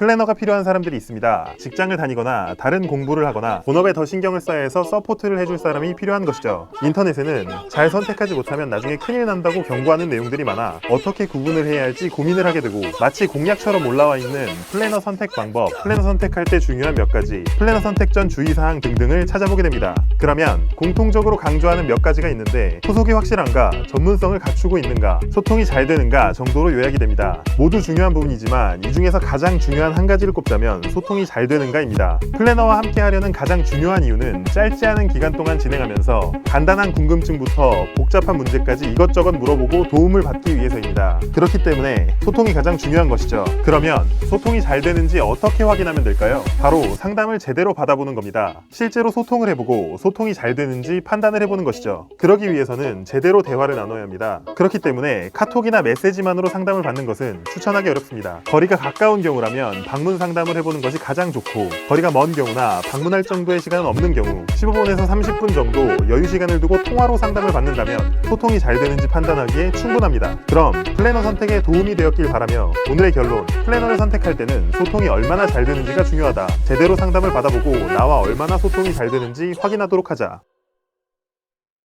플래너가 필요한 사람들이 있습니다. 직장을 다니거나 다른 공부를 하거나 본업에 더 신경을 써야 해서 서포트를 해줄 사람이 필요한 것이죠. 인터넷에는 잘 선택하지 못하면 나중에 큰일 난다고 경고하는 내용들이 많아 어떻게 구분을 해야 할지 고민을 하게 되고 마치 공약처럼 올라와 있는 플래너 선택 방법, 플래너 선택할 때 중요한 몇 가지, 플래너 선택 전 주의사항 등등을 찾아보게 됩니다. 그러면 공통적으로 강조하는 몇 가지가 있는데 소속이 확실한가, 전문성을 갖추고 있는가, 소통이 잘 되는가 정도로 요약이 됩니다. 모두 중요한 부분이지만 이 중에서 가장 중요한 한 가지를 꼽자면 소통이 잘 되는가입니다. 플래너와 함께 하려는 가장 중요한 이유는 짧지 않은 기간 동안 진행하면서 간단한 궁금증부터 복잡한 문제까지 이것저것 물어보고 도움을 받기 위해서입니다. 그렇기 때문에 소통이 가장 중요한 것이죠. 그러면 소통이 잘 되는지 어떻게 확인하면 될까요? 바로 상담을 제대로 받아보는 겁니다. 실제로 소통을 해보고 소통이 잘 되는지 판단을 해보는 것이죠. 그러기 위해서는 제대로 대화를 나눠야 합니다. 그렇기 때문에 카톡이나 메시지만으로 상담을 받는 것은 추천하기 어렵습니다. 거리가 가까운 경우라면 방문 상담을 해보는 것이 가장 좋고 거리가 먼 경우나 방문할 정도의 시간은 없는 경우 15분에서 30분 정도 여유 시간을 두고 통화로 상담을 받는다면 소통이 잘 되는지 판단하기에 충분합니다. 그럼 플래너 선택에 도움이 되었길 바라며 오늘의 결론 플래너를 선택할 때는 소통이 얼마나 잘 되는지가 중요하다. 제대로 상담을 받아보고 나와 얼마나 소통이 잘 되는지 확인하도록 하자.